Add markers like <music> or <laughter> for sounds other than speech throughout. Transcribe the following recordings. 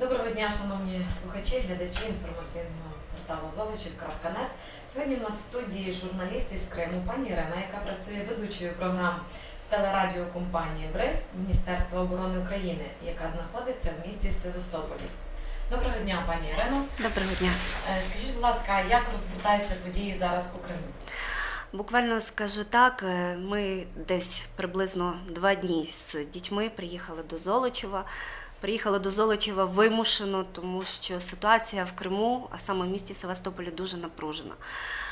Доброго дня, шановні слухачі, глядачі інформаційного порталу Золочів.нет. Сьогодні у нас в студії журналіст із Криму, пані Ірина, яка працює ведучою програм телерадіокомпанії БРЕС Міністерства оборони України, яка знаходиться в місті Севастополі. Доброго дня, пані Ірино. Доброго дня. Е, Скажіть, будь ласка, як розгортаються події зараз у Криму? Буквально скажу так, е, ми десь приблизно два дні з дітьми приїхали до Золочева. Приїхали до Золочева вимушено, тому що ситуація в Криму, а саме в місті Севастополі, дуже напружена.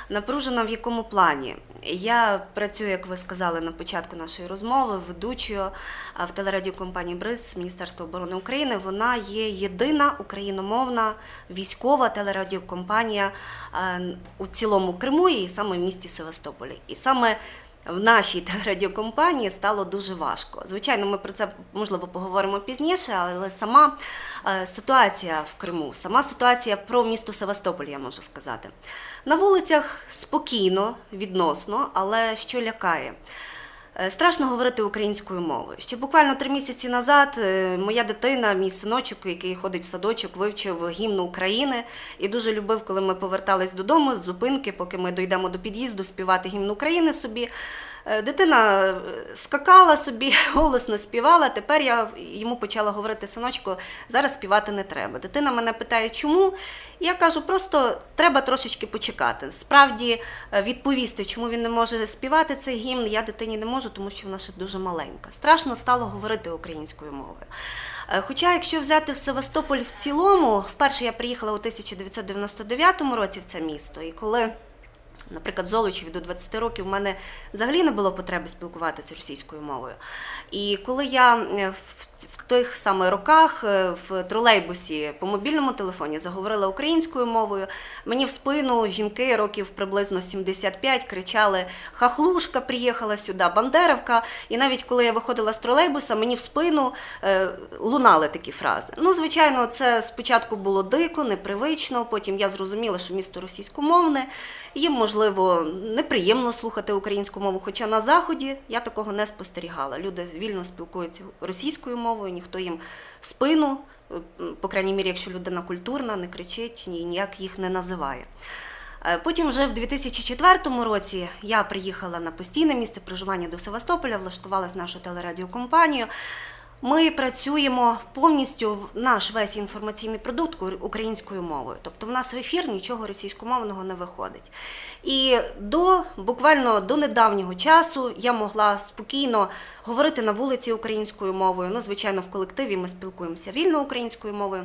Напружена в якому плані? Я працюю, як ви сказали на початку нашої розмови, ведучою в телерадіокомпанії БРИЗ Міністерства оборони України. Вона є єдина україномовна військова телерадіокомпанія у цілому Криму і саме в місті Севастополі. І саме в нашій телерадіокомпанії стало дуже важко. Звичайно, ми про це можливо поговоримо пізніше, але сама е, ситуація в Криму, сама ситуація про місто Севастополь, я можу сказати. На вулицях спокійно, відносно, але що лякає? Е, Страшно говорити українською мовою. Ще буквально три місяці назад е, моя дитина, мій синочок, який ходить в садочок, вивчив гімн України і дуже любив, коли ми повертались додому з зупинки, поки ми дійдемо до під'їзду, співати гімн України собі. Е, Дитина е, скакала собі, <laughs> голосно співала. Тепер я йому почала говорити, синочку, зараз співати не треба. Дитина мене питає, чому? Я кажу, просто треба трошечки почекати. Справді е, відповісти, чому він не може співати цей гімн, я дитині не можу, тому що вона ще дуже маленька. Страшно стало говорити українською мовою. Хоча, якщо взяти в Севастополь в цілому, вперше я приїхала у 1999 році в це місто, і коли Наприклад, в Золочеві до 20 років в мене взагалі не було потреби спілкуватися російською мовою. І коли я е, в, тих саме роках е, в тролейбусі по мобільному телефоні заговорила українською мовою, мені в спину жінки років приблизно 75 кричали: Хахлушка приїхала сюди, Бандерівка. І навіть коли я виходила з тролейбуса, мені в спину е, лунали такі фрази. Ну, звичайно, це спочатку було дико, непривично. Потім я зрозуміла, що місто російськомовне. Їм, можливо, неприємно слухати українську мову, хоча на заході я такого не спостерігала. Люди вільно спілкуються російською мовою, ніхто їм в спину, по крайній мірі, якщо людина культурна, не кричить, ні, ніяк їх не називає. Е, Потім, вже в 2004 році, я приїхала на постійне місце проживання до Севастополя, влаштувалася в нашу телерадіокомпанію. Ми працюємо повністю наш весь інформаційний продукт українською мовою. Тобто в нас в ефір нічого російськомовного не виходить. І до буквально до недавнього часу я могла спокійно говорити на вулиці українською мовою. Ну, звичайно, в колективі ми спілкуємося вільно українською мовою.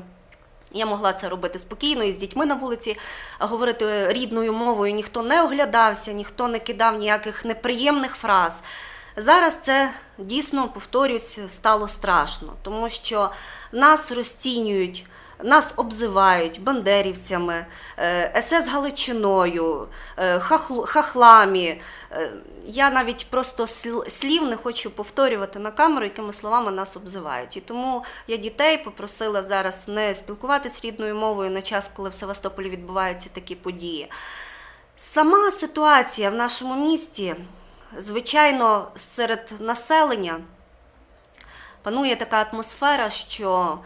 Я могла це робити спокійно і з дітьми на вулиці говорити рідною мовою. Ніхто не оглядався, ніхто не кидав ніяких неприємних фраз. Зараз це дійсно, повторюсь, стало страшно, тому що нас розцінюють, нас обзивають бандерівцями, е, СС Галичиною, е, хахлами. Е, Я навіть просто слів не хочу повторювати на камеру, якими словами нас обзивають. І тому я дітей попросила зараз не спілкуватися рідною мовою на час, коли в Севастополі відбуваються такі події. Сама ситуація в нашому місті, звичайно, серед населення панує така атмосфера, що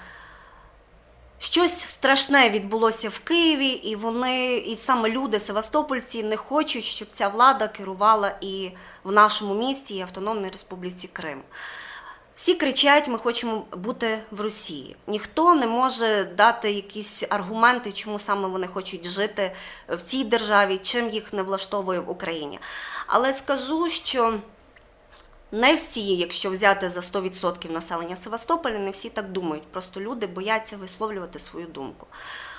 щось страшне відбулося в Києві, і вони, і саме люди, Севастопольці, не хочуть, щоб ця влада керувала і в нашому місті, і Автономній Республіці Крим. Всі кричать, ми хочемо бути в Росії. Ніхто не може дати якісь аргументи, чому саме вони хочуть жити в цій державі, чим їх не влаштовує в Україні. Але скажу, що не всі, якщо взяти за 100% населення Севастополя, не всі так думають. Просто люди бояться висловлювати свою думку.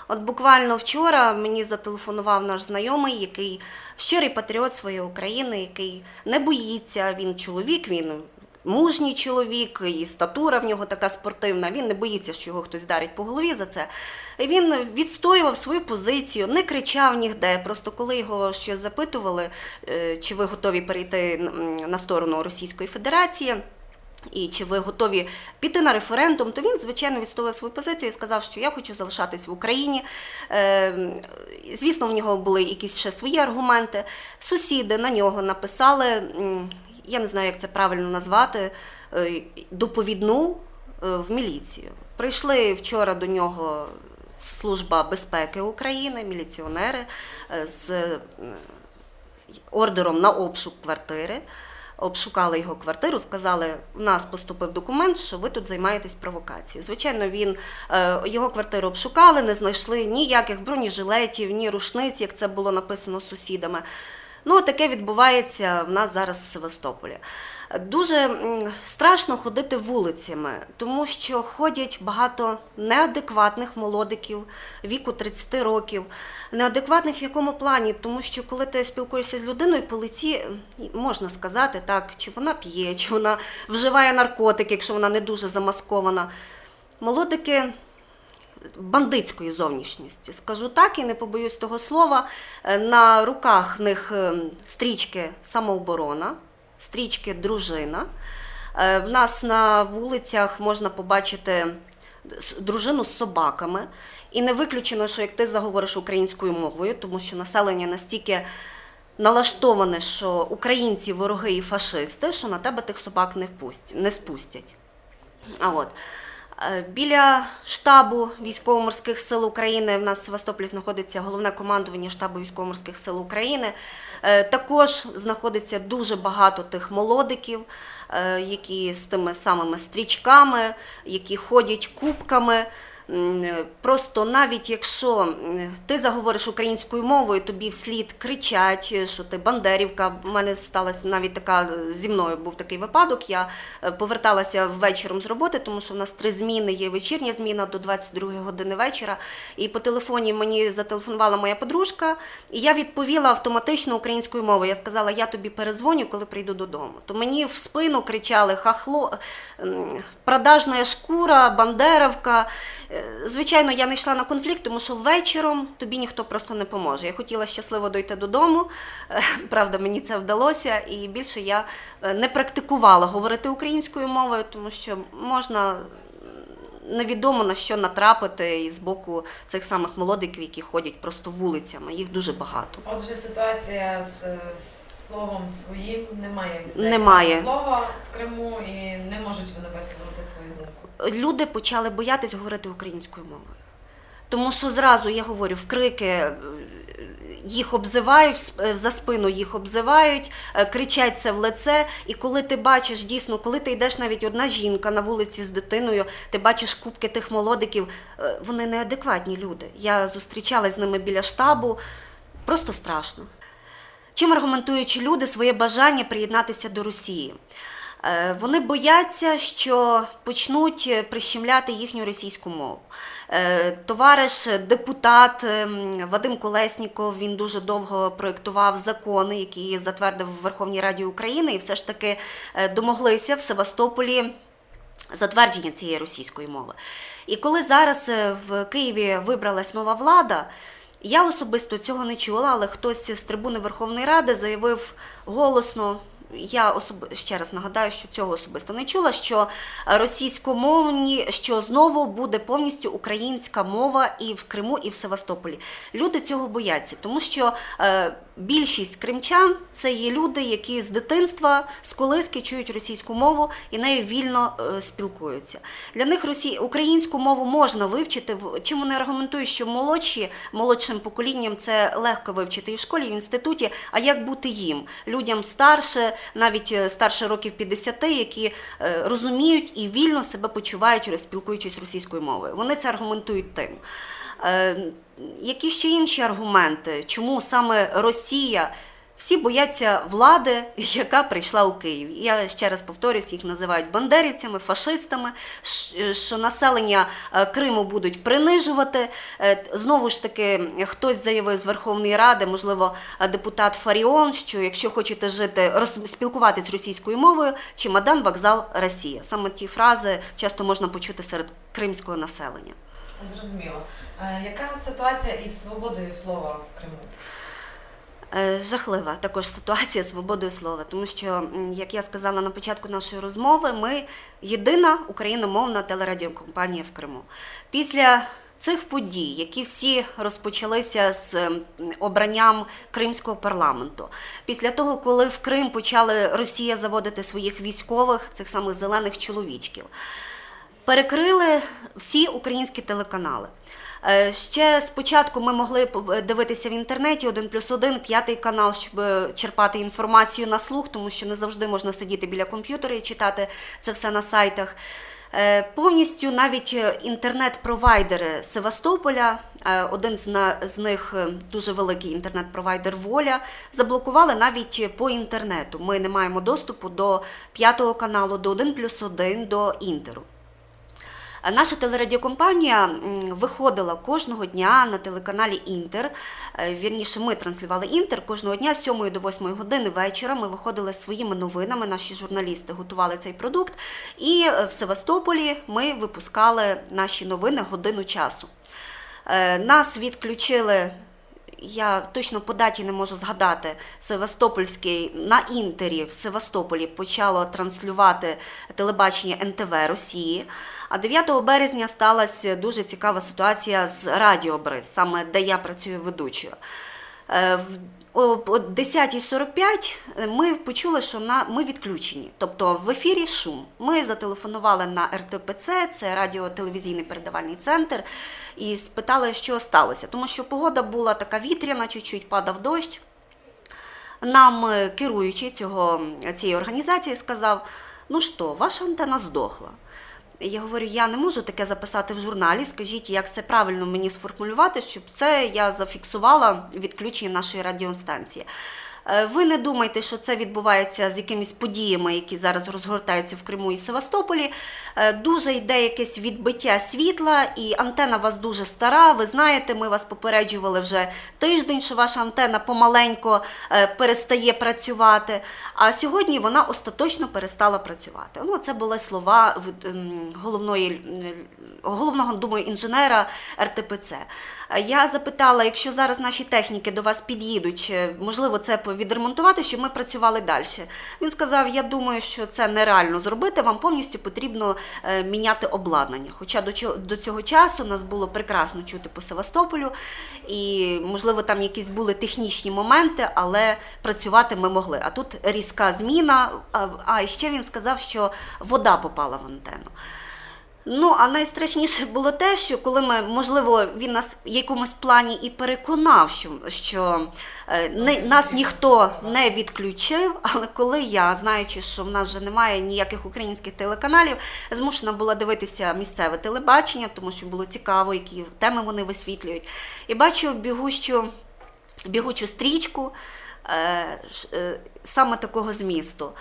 От буквально вчора мені зателефонував наш знайомий, який щирий патріот своєї України, який не боїться, він чоловік, він мужній чоловік, і статура в нього така спортивна. Він не боїться, що його хтось дарить по голові за це. Він відстоював свою позицію, не кричав нігде. Просто коли його щось запитували, е, чи ви готові перейти на сторону Російської Федерації. І чи ви готові піти на референдум, то він, звичайно, відстоював свою позицію і сказав, що я хочу залишатись в Україні. Е, звісно, в нього були якісь ще свої аргументи. Сусіди на нього написали, я не знаю, як це правильно назвати, е, доповідну в міліцію. Прийшли вчора до нього Служба безпеки України, міліціонери е, з е, ордером на обшук квартири. Обшукали його квартиру, сказали, в нас поступив документ, що ви тут займаєтесь провокацією. Звичайно, він е, його квартиру обшукали, не знайшли ніяких бронежилетів, ні рушниць, як це було написано сусідами. Ну, таке відбувається в нас зараз в Севастополі. Дуже страшно ходити вулицями, тому що ходять багато неадекватних молодиків віку 30 років. Неадекватних в якому плані? Тому що коли ти спілкуєшся з людиною по лиці, можна сказати так, чи вона п'є, чи вона вживає наркотики, якщо вона не дуже замаскована. Молодики бандитської зовнішності. Скажу так і не побоюсь того слова. Е, На руках в них е, стрічки самооборона, стрічки дружина. Е, В нас на вулицях можна побачити дружину з собаками. І не виключено, що як ти заговориш українською мовою, тому що населення настільки налаштоване, що українці вороги і фашисти, що на тебе тих собак не, впустять, не спустять. А от. Е, Біля штабу військово-морських сил України в нас в Севастополі знаходиться головне командування штабу військово-морських сил України. Е, Також знаходиться дуже багато тих молодиків, е, які з тими самими стрічками, які ходять кубками. Е, Просто навіть якщо ти заговориш українською мовою, тобі вслід кричать, е, що ти бандерівка. У мене сталася навіть така е, зі мною був такий випадок. Я поверталася вечором з роботи, тому що в нас три зміни є вечірня зміна до 22 години вечора. І по телефоні мені зателефонувала моя подружка, і я відповіла автоматично українською мовою. Я сказала, я тобі перезвоню, коли прийду додому. То мені в спину кричали хахло, продажна шкура, бандерівка. Е, Звичайно, я не йшла на конфлікт, тому що вечором тобі ніхто просто не поможе. Я хотіла щасливо дойти додому. Е, Правда, мені це вдалося, і більше я е, не практикувала говорити українською мовою, тому що можна невідомо на що натрапити із боку цих самих молодиків, які ходять просто вулицями. Їх дуже багато. Отже, ситуація з, з словом своїм немає в людей Немає. слова в Криму і не можуть вони висловити свою думку. люди почали боятись говорити українською мовою. Тому що зразу я говорю, вкрики е, їх обзивають, за спину їх обзивають, е, кричать це в лице. І коли ти бачиш дійсно, коли ти йдеш навіть одна жінка на вулиці з дитиною, ти бачиш кубки тих молодиків, е, вони неадекватні люди. Я зустрічалась з ними біля штабу, просто страшно. Чим аргументують люди своє бажання приєднатися до Росії? Е, Вони бояться, що почнуть е, прищемляти їхню російську мову. Е, Товариш депутат ем, Вадим Колесніков він дуже довго проєктував закони, які затвердив в Верховній Раді України, і все ж таки домоглися в Севастополі затвердження цієї російської мови. І коли зараз в Києві вибралась нова влада, я особисто цього не чула, але хтось з трибуни Верховної Ради заявив голосно. Я особ... ще раз нагадаю, що цього особисто не чула, що російськомовні, що знову буде повністю українська мова і в Криму, і в Севастополі. Люди цього бояться, тому що е, більшість кримчан це є люди, які з дитинства, з колиски чують російську мову і нею вільно е, спілкуються. Для них росі... українську мову можна вивчити. Чим вони аргументують, що молодші, молодшим поколінням це легко вивчити і в школі, і в інституті. А як бути їм? Людям старше, навіть е, старше років 50, які е, розуміють і вільно себе почувають, спілкуючись російською мовою. Вони це аргументують тим. Е, Які ще інші аргументи, чому саме Росія? Всі бояться влади, <laughs> яка прийшла у Київ. Я ще раз повторюсь, їх називають бандерівцями, фашистами, що населення е, Криму будуть принижувати. Е, Знову ж таки, хтось заявив з Верховної Ради, можливо, е, депутат Фаріон, що якщо хочете жити, спілкуватись російською мовою, чемодан, вокзал, Росія. Саме ті фрази часто можна почути серед кримського населення. Зрозуміло. Е, Яка ситуація із свободою слова в Криму? Е, Жахлива також ситуація з свободою слова, тому що, як я сказала на початку нашої розмови, ми єдина україномовна телерадіокомпанія в Криму. Після цих подій, які всі розпочалися з обранням кримського парламенту, після того, коли в Крим почали Росія заводити своїх військових, цих самих зелених чоловічків. перекрили всі українські телеканали. Е, Ще спочатку ми могли по- дивитися в інтернеті один плюс один, п'ятий канал, щоб е, черпати інформацію на слух, тому що не завжди можна сидіти біля комп'ютера і читати це все на сайтах. Е, Повністю навіть е, інтернет-провайдери Севастополя, е, один з, них е, дуже великий інтернет-провайдер Воля, заблокували навіть по інтернету. Ми не маємо доступу до п'ятого каналу, до 1 плюс 1, до інтеру. Наша телерадіокомпанія виходила кожного дня на телеканалі Інтер. Е, Вірніше, ми транслювали Інтер кожного дня з 7 до 8 години вечора. Ми виходили своїми новинами. Наші журналісти готували цей продукт. І е, в Севастополі ми випускали наші новини годину часу. Е, Нас відключили. Я точно по даті не можу згадати. Севастопольський на інтері в Севастополі почало транслювати телебачення НТВ Росії. А 9 березня сталася дуже цікава ситуація з Радіо Бриз, саме де я працюю ведучою. Е, о о 10.45 ми почули, що на, ми відключені. Тобто в ефірі шум. Ми зателефонували на РТПЦ, це радіотелевізійний передавальний центр, і спитали, що сталося. Тому що погода була така вітряна, чуть-чуть падав дощ. Нам е, керуючий цього, цієї організації сказав: ну що, ваша антенна здохла. Я говорю, я не можу таке записати в журналі. Скажіть, як це правильно мені сформулювати, щоб це я зафіксувала відключення нашої радіостанції. Е, Ви не думайте, що це відбувається з якимись подіями, які зараз розгортаються в Криму і Севастополі. Е, Дуже йде якесь відбиття світла, і антена у вас дуже стара. Ви знаєте, ми вас попереджували вже тиждень, що ваша антена помаленько е, перестає працювати. А сьогодні вона остаточно перестала працювати. Ну, це були слова ем, головної, головного думаю, інженера РТПЦ. Е, Я запитала, якщо зараз наші техніки до вас під'їдуть, чи можливо це відремонтувати, щоб ми працювали далі. Він сказав: Я думаю, що це нереально зробити. Вам повністю потрібно е, міняти обладнання. Хоча до цього часу нас було прекрасно чути по Севастополю, і можливо там якісь були технічні моменти, але працювати ми могли. А тут різка зміна. А, а ще він сказав, що вода попала в антенну. Ну, а найстрашніше було те, що коли ми, можливо, він нас в якомусь плані і переконав, що, що е, не, нас ніхто не відключив, але коли я, знаючи, що в нас вже немає ніяких українських телеканалів, змушена була дивитися місцеве телебачення, тому що було цікаво, які теми вони висвітлюють. І бачу бігущу, бігучу стрічку е, е, саме такого змісту.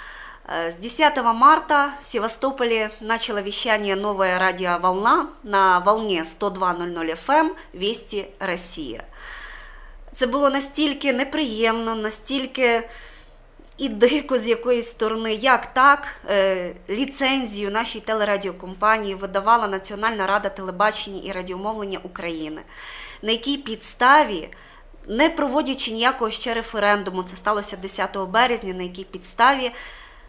Э, С 10 марта в Севастополе начало вещание новая радиоволна на волне 102.00 FM «Вести Россия». Це було настільки неприємно, настільки і дико з якоїсь сторони, як так е, ліцензію нашій телерадіокомпанії видавала Національна рада телебачення і радіомовлення України, на якій підставі, не проводячи ніякого ще референдуму, це сталося 10 березня, на якій підставі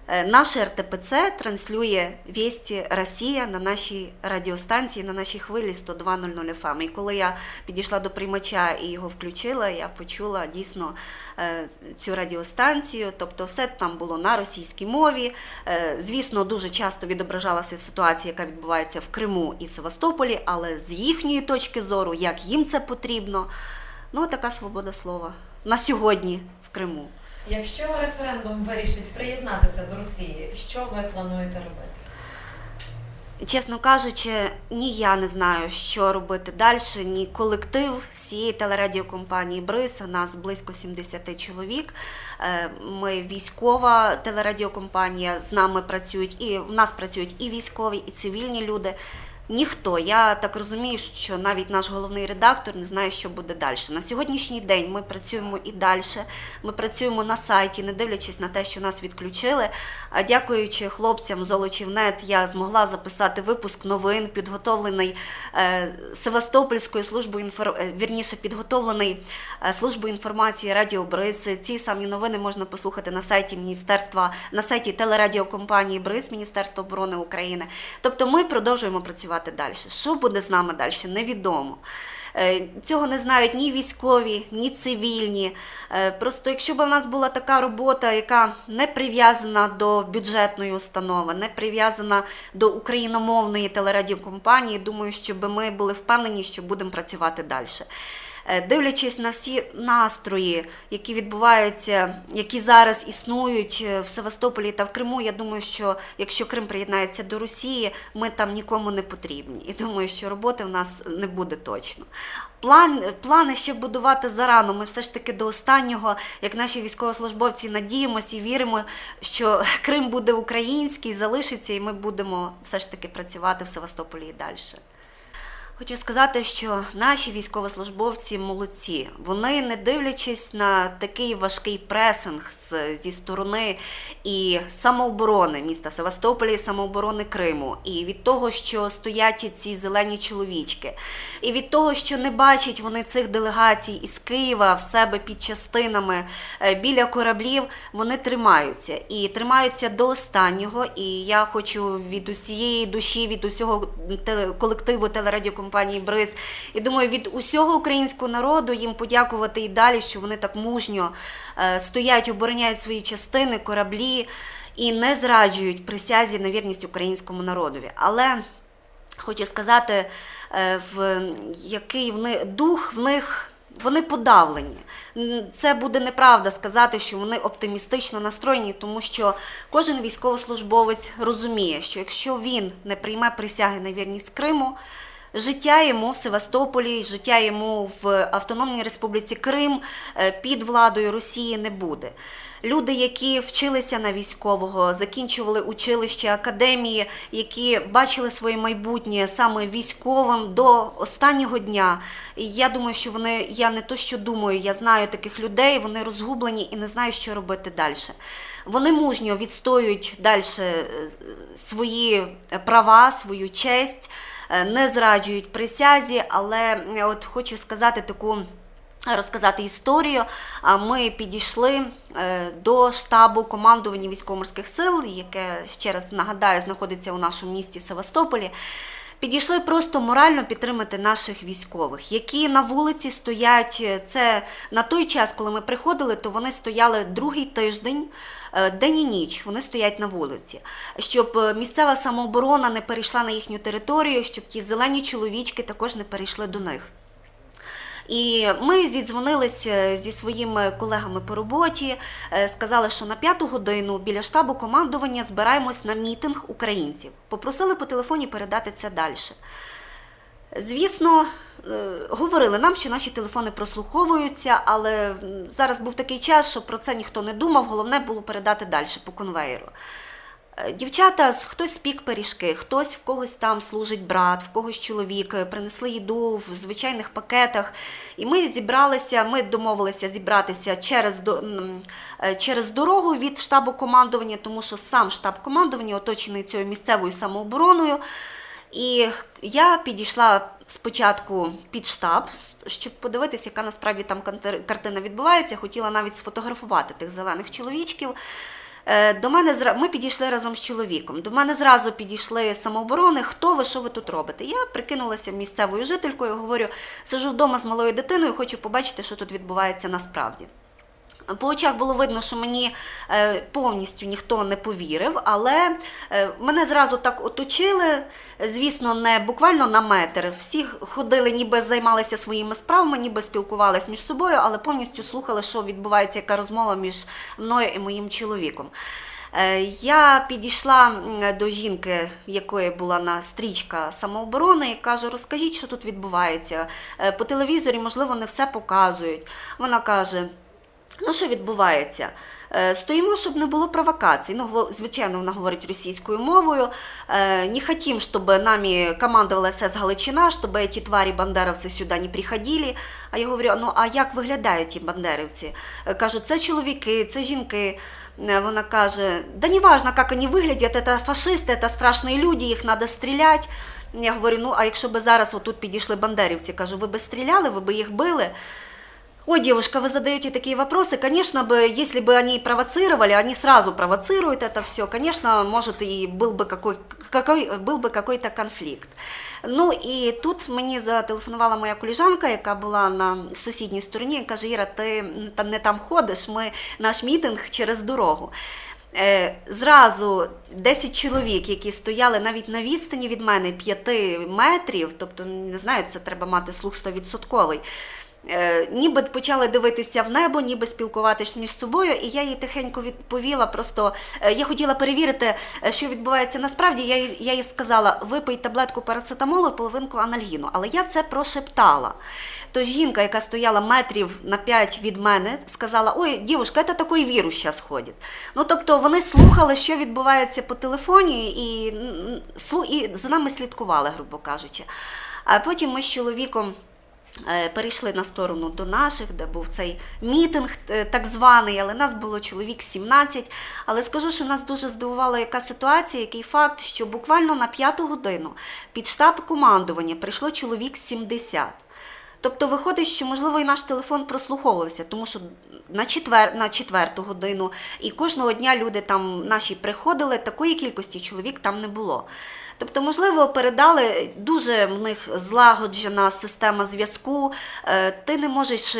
наше РТПЦ транслює «Вести Росія на нашій радіостанції, на нашій хвилі 102.00 FM. І коли я підійшла до приймача і його включила, я почула дійсно е, цю радіостанцію. Тобто, все там було на російській мові. Е, Звісно, дуже часто відображалася ситуація, яка відбувається в Криму і Севастополі, але з їхньої точки зору, як їм це потрібно. Ну, така свобода слова на сьогодні в Криму. Якщо референдум вирішить приєднатися до Росії, що ви плануєте робити? Чесно кажучи, ні я не знаю, що робити далі, ні колектив всієї телерадіокомпанії Бриз, нас близько 70 чоловік. Е, Ми військова телерадіокомпанія, з нами працюють і в нас працюють і військові, і цивільні люди. Ніхто, я так розумію, що навіть наш головний редактор не знає, що буде далі. На сьогоднішній день ми працюємо і далі. Ми працюємо на сайті, не дивлячись на те, що нас відключили. А дякуючи хлопцям з Олочівнет, я змогла записати випуск новин, підготовлений е, Севастопольською службою е, вірніше, підготовлений е, службою інформації Радіо Бриз. Ці самі новини можна послухати на сайті міністерства, на сайті телерадіокомпанії Бриз Міністерства оборони України. Тобто ми продовжуємо працювати далі. Що буде з нами далі, невідомо. Е, Цього не знають ні військові, ні цивільні. Е, Просто якщо б у нас була така робота, яка не прив'язана до бюджетної установи, не прив'язана до україномовної телерадіокомпанії, думаю, що би ми були впевнені, що будемо працювати далі. Е, Дивлячись на всі настрої, які відбуваються, які зараз існують е, в Севастополі та в Криму, я думаю, що якщо Крим приєднається до Росії, ми там нікому не потрібні. І думаю, що роботи в нас не буде точно. План, плани ще будувати зарано. Ми все ж таки до останнього, як наші військовослужбовці, надіємося і віримо, що Крим буде український, залишиться, і ми будемо все ж таки працювати в Севастополі і далі. Хочу сказати, що наші військовослужбовці молодці. Вони, не дивлячись на такий важкий пресинг зі сторони і самооборони міста Севастополя, і самооборони Криму, і від того, що стоять ці зелені чоловічки, і від того, що не бачать вони цих делегацій із Києва в себе під частинами е, біля кораблів, вони тримаються і тримаються до останнього. І я хочу від усієї душі, від усього колективу телерадіокомпанії Бриз, і думаю, від усього українського народу їм подякувати і далі, що вони так мужньо е, стоять, обороняють свої частини, кораблі і не зраджують присязі на вірність українському народові. Але хочу сказати, е, в який в них дух в них. Вони подавлені. Це буде неправда сказати, що вони оптимістично настроєні, тому що кожен військовослужбовець розуміє, що якщо він не прийме присяги на вірність Криму, життя йому в Севастополі, життя йому в Автономній Республіці Крим е, під владою Росії не буде. Люди, які вчилися на військового, закінчували училище, академії, які бачили своє майбутнє саме військовим до останнього дня. І я думаю, що вони, я не то що думаю, я знаю таких людей, вони розгублені і не знають, що робити далі. Вони мужньо відстоюють далі свої права, свою честь, е, не зраджують присязі, але е, от хочу сказати таку розказати історію. Ми підійшли е, до штабу командування військово-морських сил, яке ще раз нагадаю, знаходиться у нашому місті Севастополі. Підійшли просто морально підтримати наших військових, які на вулиці стоять. Це на той час, коли ми приходили, то вони стояли другий тиждень, е, день і ніч. Вони стоять на вулиці, щоб е, місцева самооборона не перейшла на їхню територію, щоб ті зелені чоловічки також не перейшли до них. І ми зідзвонилися зі своїми колегами по роботі, е, сказали, що на п'яту годину біля штабу командування збираємось на мітинг українців. Попросили по телефоні передати це далі. Звісно, е, говорили нам, що наші телефони прослуховуються, але зараз був такий час, що про це ніхто не думав. Головне було передати далі по конвеєру. Е, Дівчата, хтось спік пиріжки, хтось в когось там служить брат, в когось чоловік, е, принесли їду в звичайних пакетах. І ми зібралися, ми домовилися зібратися через, е, через дорогу від штабу командування, тому що сам штаб командування оточений цією місцевою самообороною. І я підійшла спочатку під штаб, щоб подивитися, яка насправді там картина відбувається. Хотіла навіть сфотографувати тих зелених чоловічків. Е, До мене ми підійшли разом з чоловіком. До мене зразу підійшли самооборони. Хто ви, що ви тут робите? Я прикинулася місцевою жителькою, говорю, сижу вдома з малою дитиною, хочу побачити, що тут відбувається насправді. По очах було видно, що мені е, повністю ніхто не повірив, але е, мене зразу так оточили. Звісно, не буквально на метр. Всі ходили, ніби займалися своїми справами, ніби спілкувалися між собою, але повністю слухали, що відбувається, яка розмова між мною і моїм чоловіком. Е, Я підійшла до жінки, в якої була на стрічка самооборони, і кажу: розкажіть, що тут відбувається. По телевізорі, можливо, не все показують. Вона каже. Ну, що відбувається? Е, Стоїмо, щоб не було провокацій. Ну, гво- звичайно, вона говорить російською мовою. Е, Не хотим, чтобы нами командовала СС Галичина, чтобы эти твари бандеровці сюди не приходили. А я говорю, ну а як виглядають ті бандерівці? Е, Кажу, це чоловіки, це жінки. Е, Вона каже, да не важно, як вони виглядять, це фашисти, це страшні люди, їх треба стріляти. Я говорю, ну а якщо б зараз отут підійшли бандерівці, кажу, ви б стріляли, ви б їх били? Ой, девушка, вы задаете такие вопросы. Конечно бы, если бы они провоцировали, они сразу провоцируют это все. Конечно, может и был бы какой, какой был би какой-то конфлікт. Ну і тут мені зателефонувала моя коліжанка, яка була на сусідній стороні, і каже: Іра, ти там не там ходиш, ми наш мітинг через дорогу. Е, Зразу 10 чоловік, які стояли навіть на відстані від мене 5 метрів, тобто не знаю, це треба мати слух 100%, е, ніби почали дивитися в небо, ніби спілкуватися між собою, і я їй тихенько відповіла. Просто е, я хотіла перевірити, е, що відбувається насправді. Я, їй- я їй сказала: випий таблетку парацетамолу, половинку анальгіну. Але я це прошептала. То жінка, яка стояла метрів на 5 від мене, сказала: Ой, дівушка, це такий вірус зараз ходить. Ну тобто вони слухали, що відбувається по телефоні, і, і за нами слідкували, грубо кажучи. А потім ми з чоловіком. Е, Перейшли на сторону до наших, де був цей мітинг, е, так званий, але нас було чоловік 17. Але скажу, що нас дуже здивувала яка ситуація, який факт, що буквально на п'яту годину під штаб командування прийшло чоловік 70. Тобто виходить, що можливо і наш телефон прослуховувався, тому що на четвер, на четверту годину і кожного дня люди там наші приходили, такої кількості чоловік там не було. Тобто, можливо, передали дуже в них злагоджена система зв'язку. Е, Ти не можеш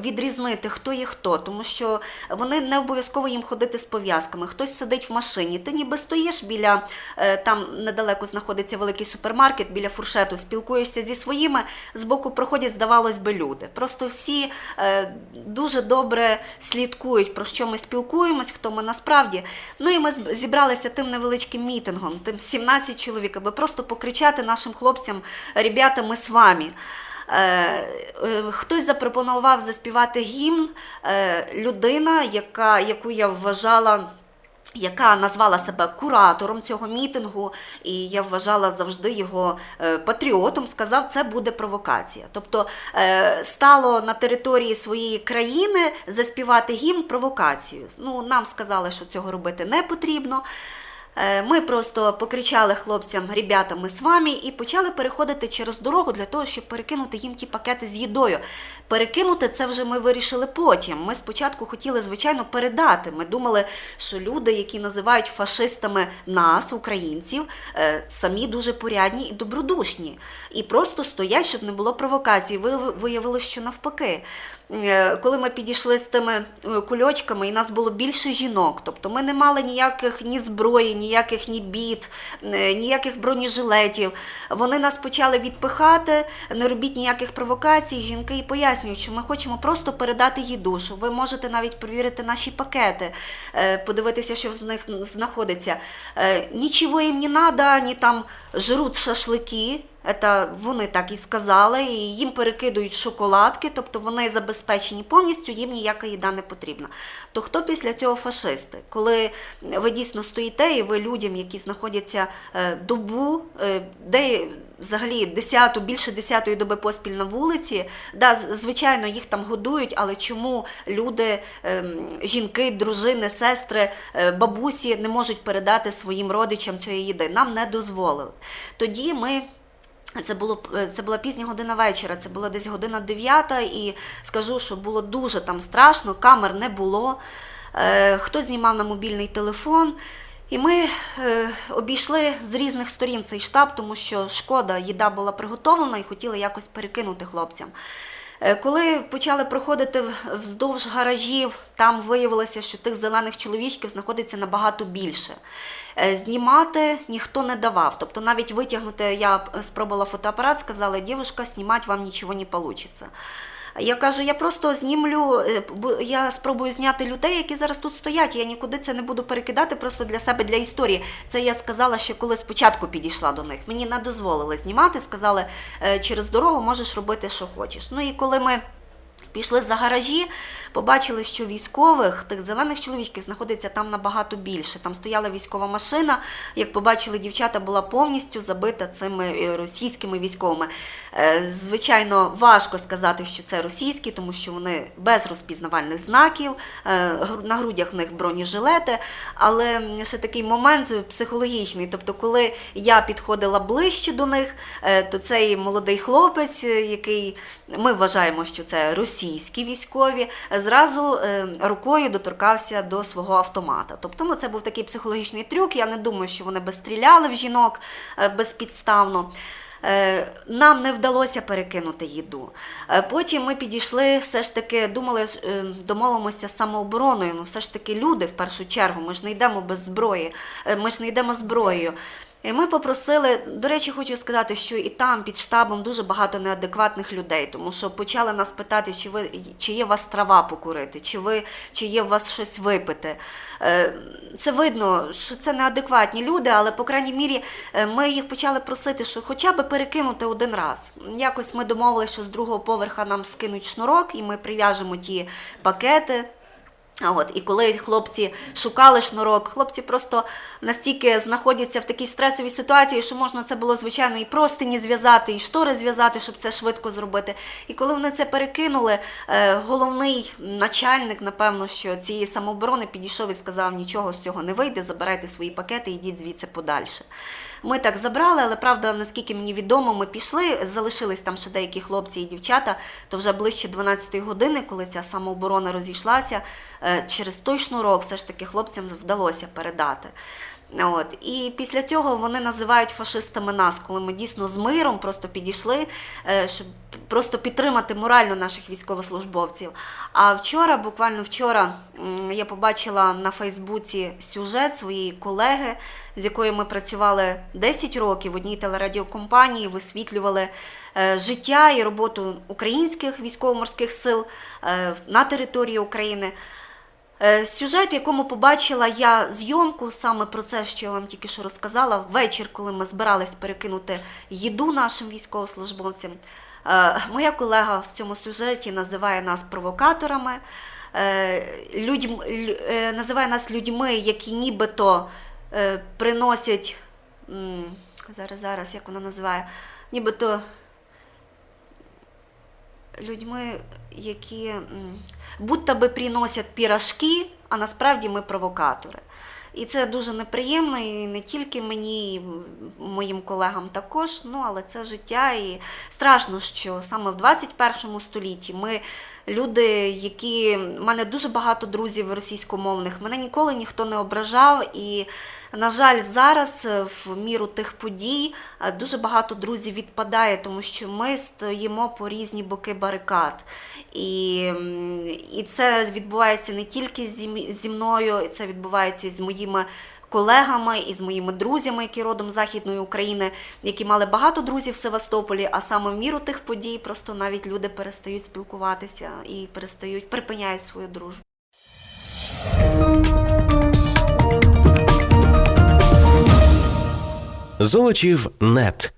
відрізнити, хто є хто, тому що вони не обов'язково їм ходити з пов'язками. Хтось сидить в машині. Ти ніби стоїш біля е, там недалеко знаходиться великий супермаркет, біля фуршету, спілкуєшся зі своїми. Збоку проходять, здавалось би, люди. Просто всі е, дуже добре слідкують, про що ми спілкуємось, хто ми насправді. Ну і ми зібралися тим невеличким мітингом, тим 17 чоловік, аби просто покричати нашим хлопцям: ребята, ми з вами. Е, е, Хтось запропонував заспівати гімн. Е, Людина, яка, яку я вважала. Яка назвала себе куратором цього мітингу, і я вважала завжди його патріотом, сказав, це буде провокація. Тобто стало на території своєї країни заспівати гімн провокацію. Ну, нам сказали, що цього робити не потрібно. Е, Ми просто покричали хлопцям, ребята, ми з вами, і почали переходити через дорогу для того, щоб перекинути їм ті пакети з їдою. Перекинути це вже ми вирішили потім. Ми спочатку хотіли, звичайно, передати. Ми думали, що люди, які називають фашистами нас, українців, е, самі дуже порядні і добродушні. І просто стоять, щоб не було провокацій. Вияв- Виявилося, що навпаки. Е, Коли ми підійшли з тими е, кульочками, і нас було більше жінок, тобто ми не мали ніяких ні зброї, ніяких ні біт, е, ніяких бронежилетів. Вони нас почали відпихати, не робіть ніяких провокацій. Жінки і пояснюють, що ми хочемо просто передати їду, що ви можете навіть перевірити наші пакети, подивитися, що в них знаходиться. Нічого їм не треба, ні там жруть шашлики. Це вони так і сказали, і їм перекидують шоколадки, тобто вони забезпечені повністю, їм ніяка їда не потрібна. То хто після цього фашисти? Коли ви дійсно стоїте, і ви людям, які знаходяться е, добу, е, де взагалі десяту, більше десятої доби поспіль на вулиці, да, звичайно, їх там годують, але чому люди, ем, жінки, дружини, сестри, е, бабусі не можуть передати своїм родичам цієї їди? Нам не дозволили. Тоді ми. Це було е, це була пізня година вечора, це була десь година дев'ята, і скажу, що було дуже там страшно, камер не було. Е, хтось знімав на мобільний телефон. І ми е, обійшли з різних сторін цей штаб, тому що шкода, їда була приготовлена і хотіли якось перекинути хлопцям. Е, Коли почали проходити вздовж гаражів, там виявилося, що тих зелених чоловічків знаходиться набагато більше. Е, Знімати ніхто не давав. Тобто навіть витягнути, я спробувала фотоапарат, сказала, дівчинка, знімати вам нічого не вийде. Я кажу, я просто знімлю, е, я спробую зняти людей, які зараз тут стоять. Я нікуди це не буду перекидати просто для себе, для історії. Це я сказала ще коли спочатку підійшла до них. Мені не дозволили знімати, сказали, «Е, через дорогу можеш робити, що хочеш. Ну і коли ми. Пішли за гаражі, побачили, що військових, тих зелених чоловічків, знаходиться там набагато більше. Там стояла військова машина. Як побачили, дівчата була повністю забита цими е, російськими військовими. Е, Звичайно, важко сказати, що це російські, тому що вони без розпізнавальних знаків, е, на грудях в них бронежилети. Але ще такий момент психологічний. Тобто, коли я підходила ближче до них, то цей молодий хлопець, який ми вважаємо, що це російський, російські військові, зразу е, рукою доторкався до свого автомата. Тобто ну, це був такий психологічний трюк. Я не думаю, що вони би стріляли в жінок е, безпідставно. Е, Нам не вдалося перекинути їду. Потім ми підійшли, все ж таки думали, домовимося з самообороною. Ну, все ж таки люди в першу чергу. Ми ж не йдемо без зброї, ми ж не йдемо зброєю. І ми попросили, до речі, хочу сказати, що і там під штабом дуже багато неадекватних людей, тому що почали нас питати, чи ви чи є у вас трава покурити, чи ви чи є у вас щось випити. Е, Це видно, що це неадекватні люди, але по крайній мірі е, ми їх почали просити, що хоча б перекинути один раз. Якось ми домовилися, що з другого поверха нам скинуть шнурок, і ми прив'яжемо ті пакети. От, і коли хлопці шукали шнурок, хлопці просто настільки знаходяться в такій стресовій ситуації, що можна це було, звичайно, і простині зв'язати, і штори зв'язати, щоб це швидко зробити. І коли вони це перекинули, е, головний начальник, напевно, що цієї самооборони підійшов і сказав: нічого з цього не вийде, забирайте свої пакети йдіть звідси подальше. Ми так забрали, але правда, наскільки мені відомо, ми пішли. Залишились там ще деякі хлопці і дівчата. То вже ближче 12-ї години, коли ця самооборона розійшлася, е, через той шнурок все ж таки хлопцям вдалося передати. От. І після цього вони називають фашистами нас, коли ми дійсно з миром просто підійшли, е, щоб просто підтримати морально наших військовослужбовців. А вчора, буквально вчора, я побачила на Фейсбуці сюжет своєї колеги, з якою ми працювали 10 років в одній телерадіокомпанії, висвітлювали е, життя і роботу українських військово-морських сил е, на території України. Е, Сюжет, в якому побачила я зйомку саме про це, що я вам тільки що розказала, ввечір, коли ми збирались перекинути їду нашим військовослужбовцям. Е, Моя колега в цьому сюжеті називає нас провокаторами, е, людьм, називає нас людьми, які нібито приносять. Зараз, зараз, як вона називає, нібито людьми, які будто би приносять пірашки, а насправді ми провокатори. І це дуже неприємно, і не тільки мені, і моїм колегам також. Ну, але це життя. І страшно, що саме в 21 столітті ми люди, які в мене дуже багато друзів російськомовних, мене ніколи ніхто не ображав. І, на жаль, зараз е, в міру тих подій е, дуже багато друзів відпадає, тому що ми стоїмо по різні боки барикад. І, і це відбувається не тільки зі, мною, це відбувається з моїми колегами і з моїми друзями, які родом Західної України, які мали багато друзів в Севастополі, а саме в міру тих подій просто навіть люди перестають спілкуватися і перестають припиняють свою дружбу. Золочів нет.